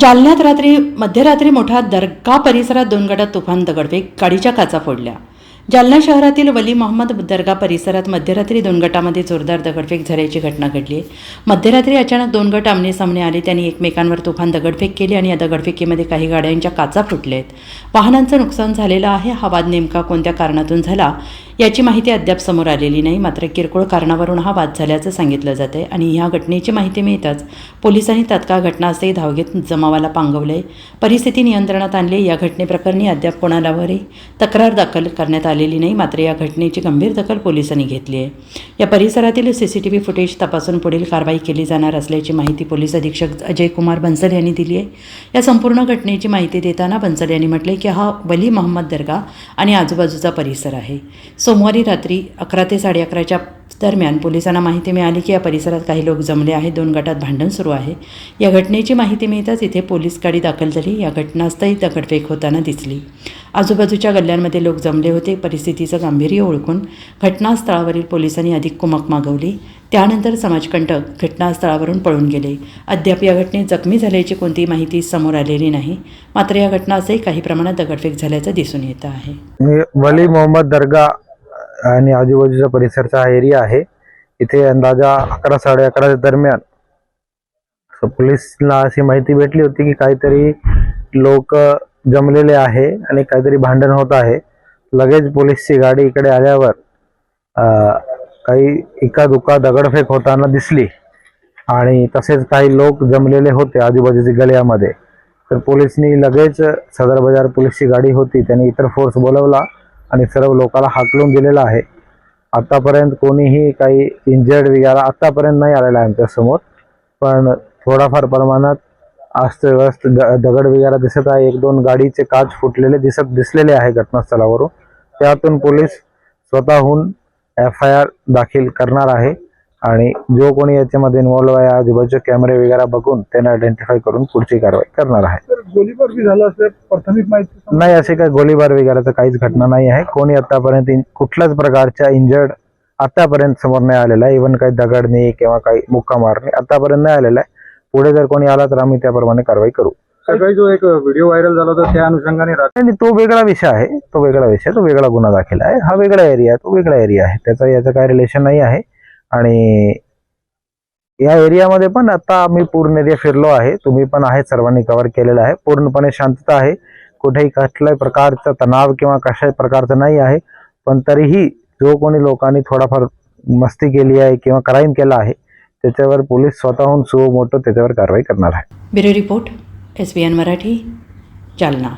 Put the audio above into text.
जालन्यात रात्री मध्यरात्री मोठा दर्गा परिसरात दोन गटात तुफान दगडफेक गाडीच्या काचा फोडल्या. जालना शहरातील वली मोहम्मद दर्गा परिसरात मध्यरात्री दोन गटामध्ये जोरदार दगडफेक झाल्याची घटना घडली. मध्यरात्री अचानक दोन गट आमने सामने आले त्यांनी एकमेकांवर तुफान दगडफेक केली आणि या दगडफेकीमध्ये काही गाड्यांच्या काचा फुटल्या आहेत वाहनांचं नुकसान झालेलं आहे हा वाद नेमका कोणत्या कारणातून झाला? याची माहिती अद्याप समोर आलेली नाही. मात्र किरकोळ कारणावरून हा वाद झाल्याचं सांगितलं जात आहे आणि ह्या घटनेची माहिती मिळताच पोलिसांनी तात्काळ घटनास्थळी धाव घेत जमावाला पांगवले परिस्थिती नियंत्रणात आणली. या घटनेप्रकरणी अद्याप कोणालावरही तक्रार दाखल करण्यात आलेली नाही. मात्र या घटनेची गंभीर दखल पोलिसांनी घेतली आहे. या परिसरातील C C T V footage तपासून पुढील कारवाई केली जाणार असल्याची माहिती पोलीस अधीक्षक अजय कुमार बन्सल यांनी दिली आहे. या संपूर्ण घटनेची माहिती देताना बन्सल यांनी म्हटले की हा वली मोहम्मद दर्गा आणि आजूबाजूचा परिसर आहे. सोमवारी रात्री अकरा ते साडे अकराच्या दरम्यान पोलिसांना माहिती मिळाली की या परिसरात काही लोक जमले आहेत. दोन गटात भांडण सुरू आहे. या घटनेची माहिती मिळताच इथे पोलीस गाडी दाखल झाली. या घटनास्थळी दगडफेक होताना दिसली. आजूबाजूच्या गल्ल्यांमध्ये लोक जमले होते. परिस्थितीचं गांभीर्य ओळखून घटनास्थळावरील पोलिसांनी अधिक कुमक मागवली. त्यानंतर समाजकंटक घटनास्थळावरून पळून गेले. अद्याप या घटनेत जखमी झाल्याची कोणतीही माहिती समोर आलेली नाही. मात्र या घटनाचंही काही प्रमाणात दगडफेक झाल्याचं दिसून येत आहे. वली मोहम्मद दर्गा आणि आजूबाजूचा परिसरचा हा एरिया आहे. इथे अंदाजा अकरा साडे अकराच्या दरम्यान. So, पोलिसला अशी माहिती भेटली होती की काहीतरी लोक जमलेले आहे आणि काहीतरी भांडण होत आहे. लगेच पोलीसची गाडी इकडे आल्यावर काही एका दुका दगडफेक होताना दिसली. आणि तसेच काही लोक जमलेले होते आजूबाजूच्या गळ्यामध्ये तर पोलिसनी लगेच सदर बाजार पोलीसची गाडी होती त्यांनी इतर फोर्स बोलवला. आणि सर्व लोकांना हाकलून दिलेला आहे. आतापर्यंत कोणीही काही इंजर्ड वगैरे आतापर्यंत नाही आलेला आहे आमच्यासमोर पण थोडाफार प्रमाणात अस्तव्यस्त द- दगड वगैरे दिसत आहे. एक दोन गाडीचे काच फुटलेले दिसत दिसलेले आहे घटनास्थळावरून. त्यातून पोलीस स्वतःहून एफ आय आर दाखल करणार आहे. आणि जो कोणी याच्यामध्ये इन्व्हॉल्व आहे आजूबाजूचे कॅमेरे वगैरे बघून त्यांना आयडेंटिफाय करून पुढची कारवाई करणार आहे. गोळीबार बी झाला असल्या प्राथमिक माहिती नाही असे काही गोळीबार वगैरेचं काहीच घटना नाही आहे. कोणी आतापर्यंत कुठल्याच प्रकारच्या इंजर्ड आतापर्यंत समोर नाही आलेला आहे. इव्हन काही दगडणे किंवा काही मुक्का मारणे आतापर्यंत नाही आलेला आहे. पुढे जर कोणी आला तर आम्ही त्याप्रमाणे कारवाई करू. सकाळी जो एक व्हिडिओ व्हायरल झाला होता त्या अनुषंगाने तो वेगळा विषय आहे. तो वेगळा विषय तो वेगळा गुन्हा दाखल आहे. हा वेगळा एरिया आहे. तो वेगळा एरिया आहे. त्याचा याचं काही रिलेशन नाही आहे. आणि या एरियामध्ये पण आता आम्ही पूर्ण एरिया फिरलो आहे तुम्ही पण आहे सर्वांनी कव्हर केलेलं आहे. पूर्णपणे शांतता आहे. कुठेही कसल्याही प्रकारचा तणाव किंवा कशाही प्रकारचं नाही आहे. पण तरीही जो कोणी लोकांनी थोडाफार मस्ती केली आहे किंवा क्राईम केला आहे त्याच्यावर पोलीस स्वतःहून सुमोटो त्याच्यावर कारवाई करणार आहे. Bureau report S B N Marathi Jalna.